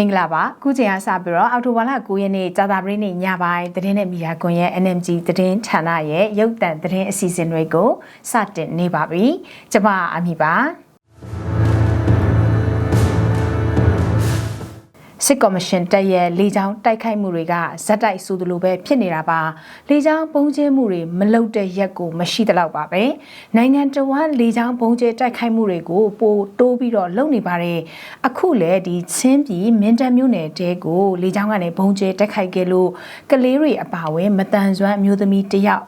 မင်္ဂလာပါခုချိန်ကစပြီးတော့အောက်တိုဘာလ9ရက်နေ့ကြာသပတေးနေ့ညပိုင်းသတင်းနဲ့မီဒီယာကွန်ရဲ့ NMG သတင်းဌာနရဲ့ရုပ်သံသတင်းအစီအစဉ်တွေကိုစတင်နေပါပြီကျွန်မအမီပါ စစ်ကော်မရှင်တက်ရဲ့လေကြောင်းတိုက်ခိုက်မှုတွေကဇက်တိုက်ဆိုသလိုပဲဖြစ်နေတာပါလေကြောင်းပုံကျဲမှုတွေမလုတဲ့ရက်ကိုမရှိသလောက်ပါပဲနိုင်ငံတော်ကလေကြောင်းပုံကျဲတိုက်ခိုက်မှုတွေကိုပိုတိုးပြီးတော့လုပ်နေပါတယ်အခုလေဒီချင်းပြည်မင်းတပ်မြို့နယ်တဲကိုလေကြောင်းကနေပုံကျဲတိုက်ခိုက်ခဲ့လို့ကလေးတွေအပါအဝင်မတန်ဆွမ်းမျိုးသမီးတစ်ယောက်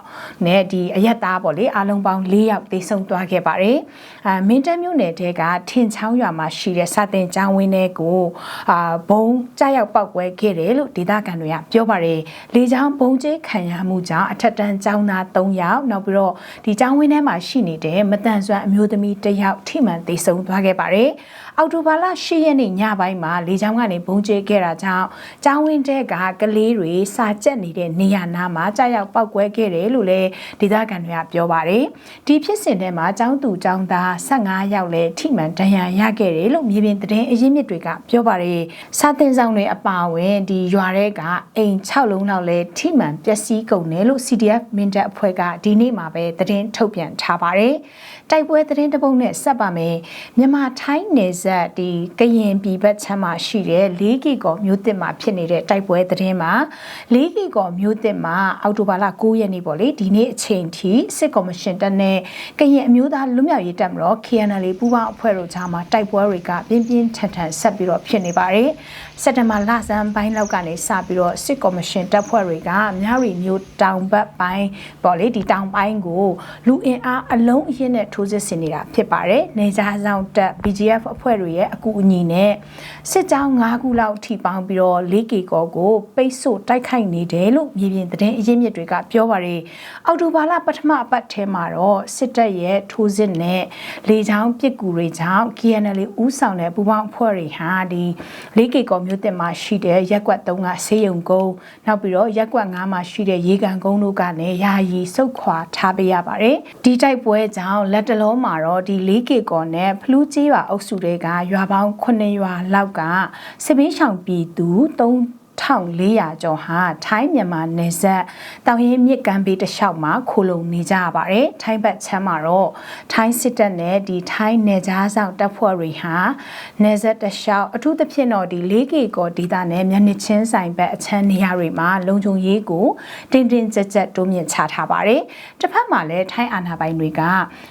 နဲ့ဒီအရက်သားပေါ့လေအားလုံးပေါင်း၄ယောက်တိတ်ဆုံသွားခဲ့ပါတယ်အာမင်းတပ်မြို့နယ်တဲကထင်ချောင်းရွာမှာရှိတဲ့စာတင်ကျောင်းဝင်းထဲကိုအာဘုံကြားရောက်ပောက်ကွဲခဲ့တယ်လို့ဒေသခံတွေကပြောပါတယ်လေကြောင်းဘုံကျဲခံရမှုကြောင့်အထက်တန်းကျောင်းသား၃ယောက်နောက်ပြီးတော့ဒီကျောင်းဝင်းထဲမှာရှိနေတဲ့မတန်ဆွမ်းအမျိုးသမီးတစ်ယောက်ထိမှန်သေဆုံးသွားခဲ့ပါတယ် အောက်တိုဘာလ10ရက်နေ့ညပိုင်းမှာလေကြောင်းကနေဘုံကျဲခဲ့တာကြောင့်ကျောင်းဝင်းတဲကကလေးတွေစာကျက်နေတဲ့နေရာနားမှာကြားရောက်ပောက်ကွဲခဲ့တယ်လို့လည်းဒေသခံတွေကပြောပါတယ်ဒီဖြစ်စဉ်ထဲမှာကျောင်းသူကျောင်းသား15ယောက်လည်းထိမှန်ဒဏ်ရာရခဲ့တယ်လို့မြေပြင်သတင်းအရင်းမြစ်တွေကပြောပါတယ်စာသင်ဆောင်တွေအပါအဝင်ဒီရွာတဲကအိမ်6လုံးလောက်လည်းထိမှန်ပျက်စီးကုန်တယ်လို့ CDF မင်းတပ်အဖွဲ့ကဒီနေ့မှာပဲသတင်းထုတ်ပြန်ထားပါတယ် တိုက်ပွဲသတင်းတပုတ်နဲ့ဆက်ပါမယ်မြန်မာထိုင်းနယ်စပ်ဒီကရင်ပြည်ဘက်ချမ်းမှာရှိတဲ့၄ကီကောမြို့တစ်မှာဖြစ်နေတဲ့တိုက်ပွဲသတင်းမှာ၄ကီကောမြို့တစ်မှာအောက်တိုဘာလ9ရက်နေ့ပေါ့လေဒီနေ့အချိန်ထိစစ်ကော်မရှင်တပ်နဲ့ကရင်အမျိုးသားလူမျိုးရေးတပ်မတော် KNL ပူးပေါင်းအဖွဲ့တို့ကြားမှာတိုက်ပွဲတွေကပြင်းပြင်းထန်ထန်ဆက်ပြီးတော့ဖြစ်နေပါတယ် စက်တဘာလဆန်းပိုင်းလောက်ကနေစပြီးတော့စစ်ကော်မရှင်တပ်ဖွဲ့တွေကမြရီမျိုးတောင်ဘက်ပိုင်းပေါ့လေဒီတောင်ပိုင်းကိုလူအင်အားအလုံးအင်းနဲ့ထိုးစစ်ဆင်နေတာဖြစ်ပါတယ်။နေကြားဆောင်တပ် BGF အဖွဲ့တွေရဲ့အကူအညီနဲ့စစ်ကြောင်း၅ခုလောက်ထိပေါင်းပြီးတော့ 4K ကောကိုပိတ်ဆို့တိုက်ခိုက်နေတယ်လို့မြေပြင်သတင်းအရင်းမြစ်တွေကပြောပါတယ်။အောက်တိုဘာလပထမအပတ်ထဲမှာတော့စစ်တပ်ရဲ့ထိုးစစ်နဲ့လေကြောင်းပစ်ကူတွေကြောင့် KNL ဦးဆောင်တဲ့ပူးပေါင်းအဖွဲ့တွေဟာဒီ 4K ကောမျိုးတင်မှာရှိတဲ့ရက်ကွက်3ကဆေးရုံကုန်းနောက်ပြီးတော့ရက်ကွက်5မှာရှိတဲ့ရေကန်ကုန်းတို့ကလည်းယာယီစုတ်ခွာထားပေးရပါတယ်။ဒီတိုက်ပွဲကြောင့်လက်တလုံးမှာတော့ဒီ 4K ကောနဲ့ဖလူးကြီးရွာအုပ်စုတွေကရွာပေါင်း9ရွာလောက်ကစစ်ဘေးရှောင်ပြည်သူ3 1400ကျော်ဟာထိုင်းမြန်မာနယ်စပ်တောင်ရင်မြစ်ကမ်းဘေးတစ်လျှောက်မှာခိုလုံနေကြရပါတယ်။ထိုင်းဘက်ချမ်းမှာတော့ထိုင်းစစ်တပ်နဲ့ဒီထိုင်းနယ်ကြားဆောင်တပ်ဖွဲ့တွေဟာနယ်စပ်တစ်လျှောက်အထူးသဖြင့်တော့ဒီ 4K ကောဒေသနဲ့မျက်နှာချင်းဆိုင်ဘက်အချမ်းနေရာတွေမှာလုံခြုံရေးကိုတင်းတင်းကြပ်ကြပ်တိုးမြင့်ချထားပါတယ်။တစ်ဖက်မှာလည်းထိုင်းအာဏာပိုင်တွေက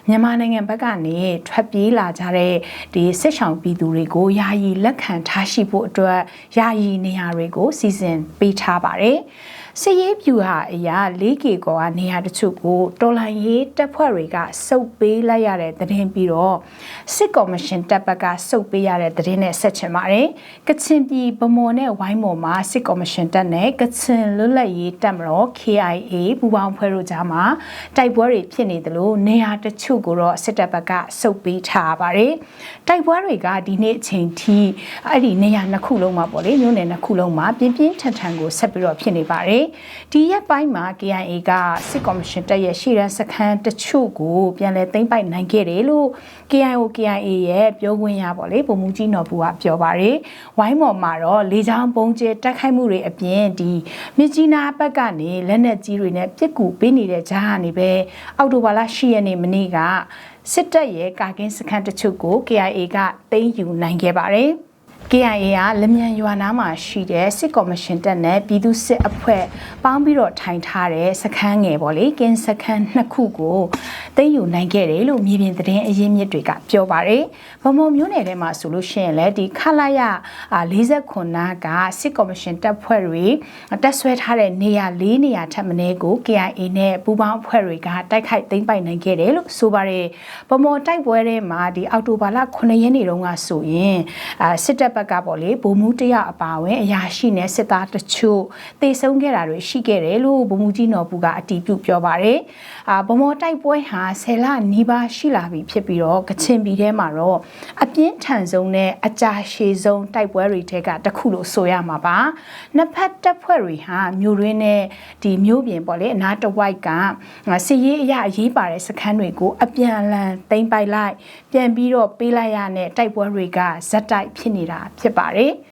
မြန်မာနိုင်ငံဘက်ကနေထွက်ပြေးလာကြတဲ့ဒီစစ်ဆောင်ပြည်သူတွေကိုယာယီလက်ခံထားရှိဖို့အတွက်ယာယီနေရာတွေကိုစီစဉ်ပေးထားပါတယ်။ စစ်ရေးပြူဟာအရာ 4K ကောကနေရာတချို့ကိုတော်လိုင်းရေးတပ်ဖွဲ့တွေကစုပ်ပေးလိုက်ရတဲ့သတင်းပြီးတော့စစ်ကော်မရှင်တပ်ဘက်ကစုပ်ပေးရတဲ့သတင်းနဲ့ဆက်ချင်ပါတယ်။ကချင်ပြည်ဗမော်နဲ့ဝိုင်းမော်မှာစစ်ကော်မရှင်တပ်နဲ့ကချင်လွတ်လပ်ရေးတပ်မတော် KIA ပူးပေါင်းဖွဲ့တို့ကြားမှာတိုက်ပွဲတွေဖြစ်နေသလိုနေရာတချို့ကိုတော့စစ်တပ်ဘက်ကစုပ်ပေးထားပါတယ်။တိုက်ပွဲတွေကဒီနေ့အချိန်ထိအဲ့ဒီနေရာနှစ်ခုလုံးမှာပေါ့လေမြို့နယ်နှစ်ခုလုံးမှာပြင်းပြင်းထန်ထန်ကိုဆက်ပြီးတော့ဖြစ်နေပါတယ်။ဒီရက်ပိုင်းမှာ KIA ကစစ်ကော်မရှင်တပ်ရဲ့ရှေ့တန်းစခန်းတချို့ကိုပြန်လည်သိမ်းပိုက်နိုင်ခဲ့တယ်လို့ KIO KIA ရဲ့ပြောခွင့်ရပေါ့လေပုံမူကြီးနော်ဘူးကပြောပါတယ်။ဝိုင်းမော်မှာတော့လေကြောင်းပုံကျဲတိုက်ခိုက်မှုတွေအပြင်ဒီမြကြီးနားဘက်ကနေလက်နက်ကြီးတွေနဲ့ပြစ်ကူပေးနေတဲ့ကြားကနေပဲအောက်တိုဘာလ10ရက်နေ့မနေ့ကစစ်တပ်ရဲ့ကာကင်းစခန်းတချို့ကို KIA ကသိမ်းယူနိုင်ခဲ့ပါတယ်။ KIA ကလက်မြန်ရွာနားမှာရှိတဲ့စစ်ကော်မရှင်တပ်နဲ့ပြည်သူစစ်အဖွဲ့ပေါင်းပြီးတော့ထိုင်ထားတဲ့စခန်းငယ်ပေါ့လေကင်းစခန်းနှစ်ခုကို သိမ်းယူနိုင်ခဲ့တယ်လို့မြေပြင်သတင်းအရင်းမြစ်တွေကပြောပါတယ်။ဗမော်မျိုးနယ်ထဲမှာဆိုလို့ရှိရင်လည်းဒီခလာရ49နာကစစ်ကော်မရှင်တပ်ဖွဲ့တွေတက်ဆွဲထားတဲ့နေရာ၄နေရာထပ်မင်းကို KIA နဲ့ပူးပေါင်းအဖွဲ့တွေကတိုက်ခိုက်သိမ်းပိုက်နိုင်ခဲ့တယ်လို့ဆိုပါတယ်။ဗမော်တိုက်ပွဲထဲမှာဒီအော်တိုဘာလ9ရက်နေ့တုန်းကဆိုရင်အာစစ်တပ်က်ကပေါ့လေဗိုလ်မှူးတရအပါဝင်အရာရှိနဲ့စစ်သားတချို့တေဆုံးခဲ့တာတွေရှိခဲ့တယ်လို့ဗိုလ်မှူးကြီးနော်ဘူးကအတည်ပြုပြောပါတယ်။အာဗမော်တိုက်ပွဲဟာဆယ်လနီးပါးရှိလာပြီဖြစ်ပြီးတော့ကချင်ပြည်ထဲမှာတော့အပြင်းထန်ဆုံးနဲ့အကြာရှည်ဆုံးတိုက်ပွဲတွေထဲကတစ်ခုလို့ဆိုရမှာပါ။နှစ်ဖက်တပ်ဖွဲ့တွေဟာမြို့ရင်းနဲ့ဒီမြို့ပြင်ပေါ့လေအနားတဝိုက်ကစစ်ရေးအရာအရေးပါတဲ့စခန်းတွေကိုအပြန်အလှန်သိမ်းပိုက်လိုက် ပြန်ပြီးတော့ပေးလိုက်ရတဲ့တိုက်ပွဲတွေကဇက်တိုက်ဖြစ်နေတာဖြစ်ပါတယ်။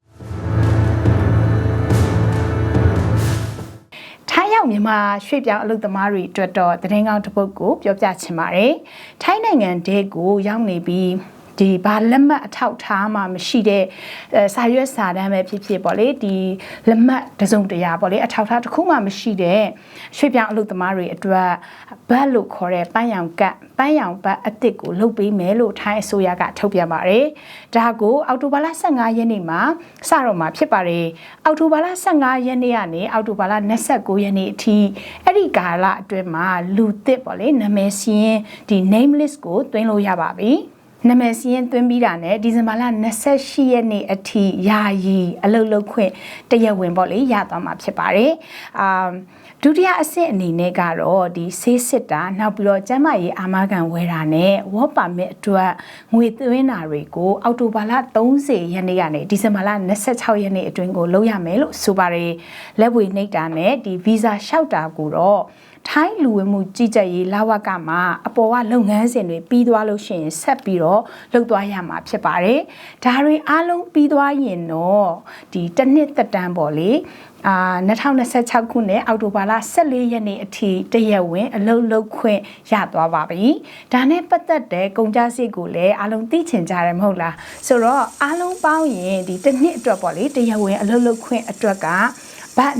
ရောက်မြန်မာရွှေ့ပြောင်းအလုပ်သမားတွေအတွက်တော့သတင်းကောင်းတစ်ပုဒ်ကိုပြောပြချင်ပါတယ်။ထိုင်းနိုင်ငံတဲကိုရောက်နေပြီး ဒီဘာလက်မှတ်အထောက်ထားမှမရှိတဲ့စာရွက်စာတမ်းပဲဖြစ်ဖြစ်ပေါ့လေဒီလက်မှတ်တစုံတရာပေါ့လေအထောက်ထားတစ်ခုမှမရှိတဲ့ရွှေ့ပြောင်းအလုပ်သမားတွေအတွက်ဘတ်လို့ခေါ်တဲ့ပန်းရောင်ကတ်ပန်းရောင်ဘတ်အစ်စ်ကိုလုပ်ပေးမယ်လို့ထိုင်းအစိုးရကထုတ်ပြန်ပါတယ်။ဒါကိုအောက်တိုဘာလ15ရက်နေ့မှာစတော့မှာဖြစ်ပါတယ်။အောက်တိုဘာလ15ရက်နေ့ကနေအောက်တိုဘာလ29ရက်နေ့အထိအဲ့ဒီကာလအတွင်းမှာလူသစ်ပေါ့လေနာမည်စီရင်ဒီ name list ကိုသွင်းလို့ရပါပြီ။ နာမည်စီရင်သွင်းပြီးတာနဲ့ဒီဇင်ဘာလ28ရက်နေ့အထိယာယီအလုပ်လုပ်ခွင့်တရဝင်ပေါ့လေရသွားမှာဖြစ်ပါတယ်။အာဒုတိယအဆင့်အနေနဲ့ကတော့ဒီဆေးစစ်တာနောက်ပြီးတော့ကျန်းမာရေးအာမခံဝယ်တာနဲ့ work permit အတွက်ငွေသွင်းတာတွေကိုအောက်တိုဘာလ30ရက်နေ့ကနေဒီဇင်ဘာလ26ရက်နေ့အတွင်းကိုလုပ်ရမယ်လို့ဆိုပါတယ်။လက်ဝေနှိပ်တာနဲ့ဒီ visa လျှောက်တာကိုတော့ ထိုင်းလူဝင်မှုကြီးကြပ်ရေးလာဝကမှာအပေါ်ကလုပ်ငန်းစဉ်တွေပြီးသွားလို့ရှိရင်ဆက်ပြီးတော့လုပ်သွားရမှာဖြစ်ပါတယ်။ဒါတွေအားလုံးပြီးသွားရင်တော့ဒီတစ်နှစ်သက်တမ်းပေါ့လေအာ2026ခုနှစ်အောက်တိုဘာလ14ရက်နေ့အထိတရက်ဝင် အလုပ်လုပ်ခွင့်ရသွားပါပြီ။ဒါနဲ့ပတ်သက်တဲ့ကုန်ကြစိတ်ကိုလည်းအားလုံးသိချင်ကြတယ်မဟုတ်လား။ဆိုတော့အားလုံးပေါင်းရင်ဒီတစ်နှစ်အတွက်ပေါ့လေတရက်ဝင်အလုပ်လုပ်ခွင့်အတွက်က ဘတ်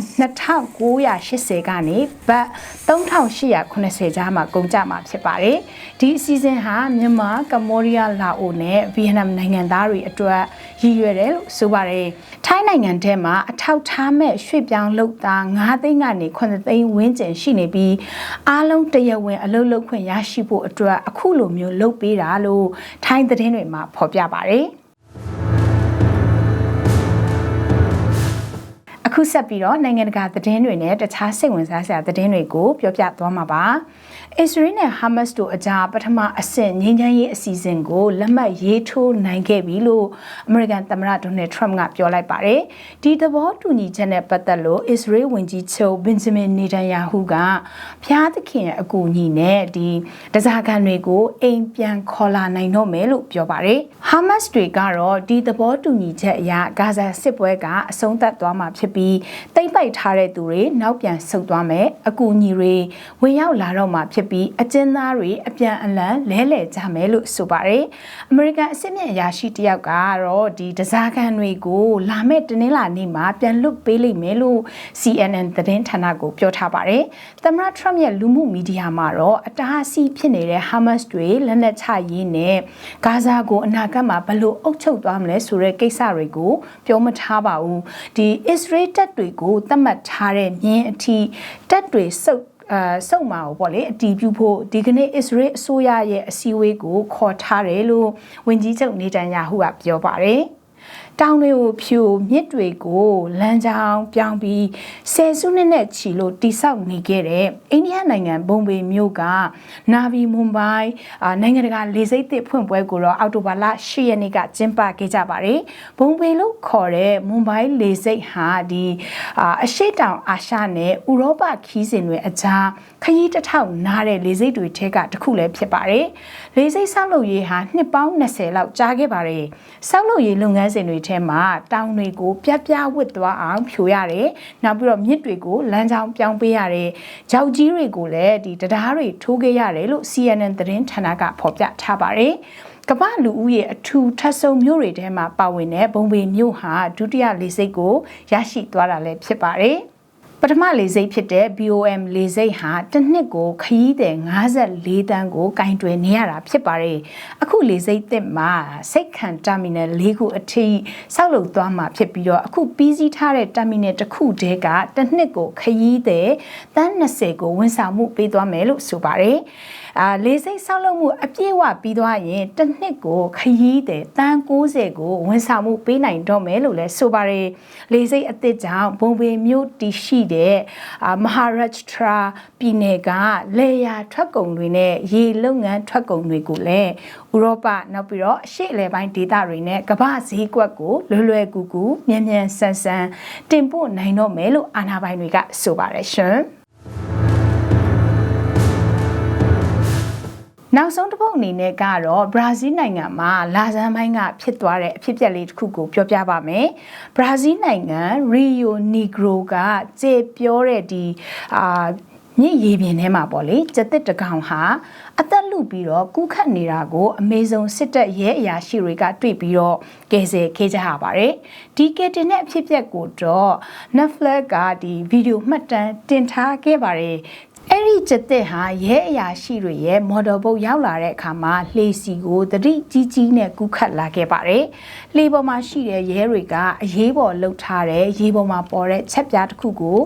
2980ကနေဘတ်3880ကြားမှာကုန်ကြမှာဖြစ်ပါတယ်။ဒီအစီအစဉ်ဟာမြန်မာကမ္ဘောဒီးယားလာအိုနဲ့ဗီယက်နမ်နိုင်ငံသားတွေအတွက်ရည်ရွယ်တယ်လို့ဆိုပါတယ်။ထိုင်းနိုင်ငံထဲမှာအထောက်ထားမဲ့ရွှေ့ပြောင်းလုပ်သား9သိန်းကနေ9သိန်းဝန်းကျင်ရှိနေပြီးအားလုံးတရဝင်အလုပ်လုပ်ခွင့်ရရှိဖို့အတွက်အခုလိုမျိုးလုပ်ပေးတာလို့ထိုင်းသတင်းတွေမှာဖော်ပြပါတယ်။ အခုဆက်ပြီးတော့နိုင်ငံတကာသတင်းတွေနဲ့တခြားစိတ်ဝင်စားစရာသတင်းတွေကိုပြောပြသွားမှာပါ။အစ္စရေးနဲ့ဟာမတ်တို့အကြားပထမအဆင့်ငြိမ်းချမ်းရေးအစီအစဉ်ကိုလက်မှတ်ရေးထိုးနိုင်ခဲ့ပြီလို့အမေရိကန်သမ္မတဒေါ်နယ်ထရမ့်ကပြောလိုက်ပါတယ်။ဒီသဘောတူညီချက်နဲ့ပတ်သက်လို့အစ္စရေးဝန်ကြီးချုပ်ဘင်ဂျမင်နေတန်ယာဟုကဖျားသခင်ရဲ့အကူအညီနဲ့ဒီတစားခံတွေကိုအိမ်ပြန်ခေါ်လာနိုင်တော့မယ်လို့ပြောပါတယ်။ဟာမတ်တွေကတော့ဒီသဘောတူညီချက်အရဂါဇာစစ်ပွဲကအဆုံးသတ်သွားမှာဖြစ်ပြီးတိမ့်ပိုက်ထားတဲ့သူတွေနောက်ပြန်ဆုတ်သွားမယ်။အကူအညီတွေဝင်ရောက်လာတော့မှာဖြစ်ပြီးအကျဉ်းသားတွေအပြန်အလှန်လဲလှယ်ကြမယ်လို့ဆိုပါတယ်။အမေရိကန်အစစ်မြင့်အရာရှိတယောက်ကတော့ဒီတစားကန်တွေကိုလာမဲ့တနင်္လာနေ့မှာပြန်လွတ်ပေးလိမ့်မယ်လို့ CNN သတင်းဌာနကိုပြောထားပါတယ်။သမ္မတ Trump ရဲ့လူမှုမီဒီယာမှာတော့အတားအဆီးဖြစ်နေတဲ့ Hamas တွေလက်နက်ချရေးနဲ့ဂါဇာကိုအနာဂတ်မှာဘယ်လိုအုပ်ချုပ်သွားမလဲဆိုတဲ့ကိစ္စတွေကိုပြောမထားပါဘူး။ဒီ Israel တပ်တွေကိုသတ်မှတ်ထားတဲ့မြင်းအထိတပ်တွေစုပ်အာစုံမာကိုပေါ့လေအတီးပြုဖို့ဒီကနေ့ Israel အစိုးရရဲ့အစည်းအဝေးကိုခေါ်ထားတယ်လို့ဝန်ကြီးချုပ်နေတန်ယာဟုကပြောပါတယ်။ တောင်တွေကိုဖြိုမြစ်တွေကိုလမ်းကြောင်းပြောင်းပြီးဆယ်စုနှစ်နဲ့ချီလို့တိဆောက်နေခဲ့တဲ့အိန္ဒိယနိုင်ငံဘုံဘေမြို့ကနာဗီမွန်ဘိုင်းနိုင်ငံတကာလေဆိပ်သစ်ဖွင့်ပွဲကိုတော့အောက်တိုဘာလ10ရက်နေ့ကကျင်းပခဲ့ကြပါတယ်။ဘုံဘေလို့ခေါ်တဲ့မွန်ဘိုင်းလေဆိပ်ဟာဒီအရှိတောင်အာရှနဲ့ဥရောပခီးစဉ်တွေအကြားခရီးတစ်ထောင်နားတဲ့လေဆိပ်တွေထဲကတစ်ခုလည်းဖြစ်ပါတယ်။လေဆိပ်ဆောက်လုပ်ရေးဟာနှစ်ပေါင်း20လောက်ကြာခဲ့ပါတယ်။ဆောက်လုပ်ရေးလုပ်ငန်းစဉ်တွေထဲမှာတောင်တွေကိုပြပြဝစ်သွားအောင်ဖြိုရတယ်။နောက်ပြီးတော့မြစ်တွေကိုလမ်းကြောင်းပြောင်းပေးရတယ်။ကြောက်ကြီးတွေကိုလည်းဒီတရားတွေထိုးခဲ့ရတယ်လို့ CNN သတင်းဌာနကဖော်ပြထားပါတယ်။ကမ္ဘာလူဦးရေအထူးထပ်ဆုံမြို့တွေထဲမှာပါဝင်တဲ့ဘုံပေမြို့ဟာဒုတိယလေဆိပ်ကိုရရှိသွားတာလည်းဖြစ်ပါတယ်။ ပထမလေဆိပ်ဖြစ်တဲ့ BOM လေဆိပ်ဟာတစ်နှစ်ကိုခရီးသည်54တန်းကိုကင်တွယ်နေရတာဖြစ်ပါတယ်။အခုလေဆိပ်သစ်မှာစိတ်ခံတာမီနယ်၄ခုအထိစောက်လုပ်သွားမှာဖြစ်ပြီးတော့အခုပြီးစီးထားတဲ့တာမီနယ်တစ်ခုတည်းကတစ်နှစ်ကိုခရီးသည်တန်း20ကိုဝန်ဆောင်မှုပေးသွားမယ်လို့ဆိုပါတယ်။အာလေစိတ်ဆောက်လုပ်မှုအပြည့်အဝပြီးသွားရင်တစ်နှစ်ကိုခရီးတဲ့တန်း60ကိုဝန်ဆောင်မှုပေးနိုင်တော့မယ်လို့လည်းဆိုပါတယ်လေစိတ်အသစ်ကြောင့်ဘုံပေမြို့တည်ရှိတဲ့အာမဟာရတ်ထရာပြည်နယ်ကလေယာထွက်ကုန်တွေနဲ့ရေလုပ်ငန်းထွက်ကုန်တွေကိုလည်းဥရောပနောက်ပြီးတော့အရှေ့အလယ်ပိုင်းဒေသတွေနဲ့ကမ္ဘာဈေးကွက်ကိုလွယ်လွယ်ကူကူမြန်မြန်ဆန်ဆန်တင်ပို့နိုင်တော့မယ်လို့အာဏာပိုင်တွေကဆိုပါတယ်ရှင်။ နောက်ဆုံးတစ်ပုတ်အနေနဲ့ကတော့ဘရာဇီးနိုင်ငံမှာလာဇန်ပိုင်းကဖြစ်သွားတဲ့အဖြစ်အပျက်လေးတစ်ခုကိုပြောပြပါမယ်ဘရာဇီးနိုင်ငံရီယိုနီဂရိုကကျေပြောတဲ့ဒီအာမြင့်ရေပြင်ထဲမှာပေါ့လေကျက်တစ်တကောင်ဟာအသက်လူပြီးတော့ကူးခတ်နေတာကိုအမေဇုံစစ်တပ်ရဲအရာရှိတွေကတွေ့ပြီးတော့ကယ်ဆယ်ခဲ့ကြရပါတယ်ဒီကယ်တင်တဲ့အဖြစ်အပျက်ကိုတော့ Netflix ကဒီဗီဒီယိုမှတ်တမ်းတင်ထားခဲ့ပါတယ် အဲ့ဒီကျက်တဲ့ဟာရဲအရာရှိတွေရဲ့မော်ဒယ်ဘုတ်ရောက်လာတဲ့အခါမှာလှေစီကိုတတိကြီးကြီးနဲ့ကူးခတ်လာခဲ့ပါတယ်။လှေပေါ်မှာရှိတဲ့ရဲတွေကအရေးပေါ်လှုပ်ထားတဲ့ရေပေါ်မှာပေါ်တဲ့ချက်ပြားတစ်ခုကို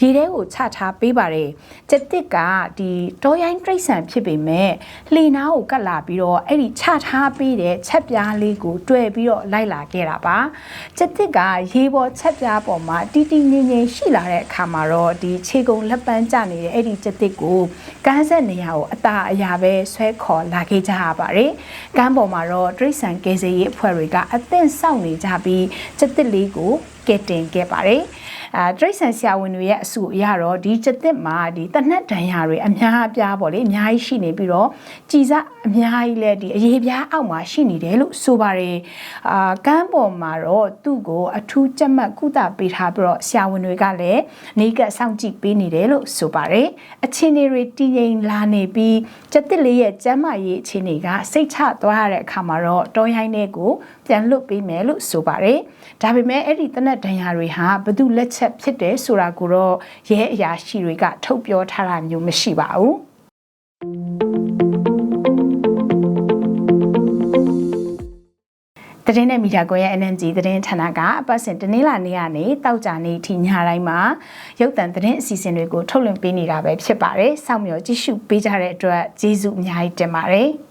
ရေထဲကိုချထားပေးပါတယ်။ကျက်တစ်ကဒီတောရိုင်းတိရစ္ဆာန်ဖြစ်ပေမဲ့လှေနားကိုကတ်လာပြီးတော့အဲ့ဒီချထားပေးတဲ့ချက်ပြားလေးကိုတွေ့ပြီးတော့လိုက်လာခဲ့တာပါ။ကျက်တစ်ကရေပေါ်ချက်ပြားပေါ်မှာတီတီငိမ့်ငိမ့်ရှိလာတဲ့အခါမှာတော့ဒီခြေကုံလက်ပန်းကျနေတဲ့အဲ့ဒီကျက်တစ်ကိုကန်းဆက်နေရာကိုအသာအရာပဲဆွဲခေါ်လာခဲ့ကြရပါတယ်။ကမ်းပေါ်မှာတော့တရိတ်ဆန်ကယ်ဆယ်ရေးအဖွဲ့တွေကအသင့်စောင့်နေကြပြီးကျက်တစ်လေးကိုကယ်တင်ခဲ့ပါတယ်။ အဲတရိတ်ဆန်ဆရာဝန်တွေရဲ့အစုအရတော့ဒီကျက်တစ်မှာဒီတနက်ဒဏ်ရာတွေအများအပြားပေါ့လေအများကြီးရှိနေပြီးတော့ကြည်စအများကြီးလဲဒီအရေးပြားအောက်မှာရှိနေတယ်လို့ဆိုပါတယ်။အာကမ်းပေါ်မှာတော့သူ့ကိုအထူးကြက်မှတ်ကုသပေးထားပြီးတော့ဆရာဝန်တွေကလည်းနေကစောင့်ကြည့်ပေးနေတယ်လို့ဆိုပါတယ်။အခြေအနေတွေတည်ငြိမ်လာနေပြီးကျက်တစ်လေးရဲ့ကျန်းမာရေးအခြေအနေကစိတ်ချသွားရတဲ့အခါမှာတော့တောရိုင်းတွေကိုပြန်လွတ်ပေးမယ်လို့ဆိုပါတယ်။ဒါပေမဲ့အဲ့ဒီတနက်ဒဏ်ရာတွေဟာဘသူလက်ချက်ဖြစ်တယ်ဆိုတာကိုတော့ရဲအရာရှိတွေက ထုတ်ပြောထားတာမျိုးမရှိပါဘူး။တရင်နဲ့မီဒီယာကွန်ရဲ့ NMG သတင်းဌာနကအပတ်စဉ်တနင်္လာနေ့ကနေတောက်ကြနေ့ထိညတိုင်းမှာရုပ်သံသတင်းအစီအစဉ်တွေကိုထုတ်လွှင့်ပေးနေတာပဲဖြစ်ပါတယ်။စောင့်မျှော်ကြည့်ရှုပေးကြတဲ့အတွက်ကျေးဇူးအများကြီးတင်ပါတယ်။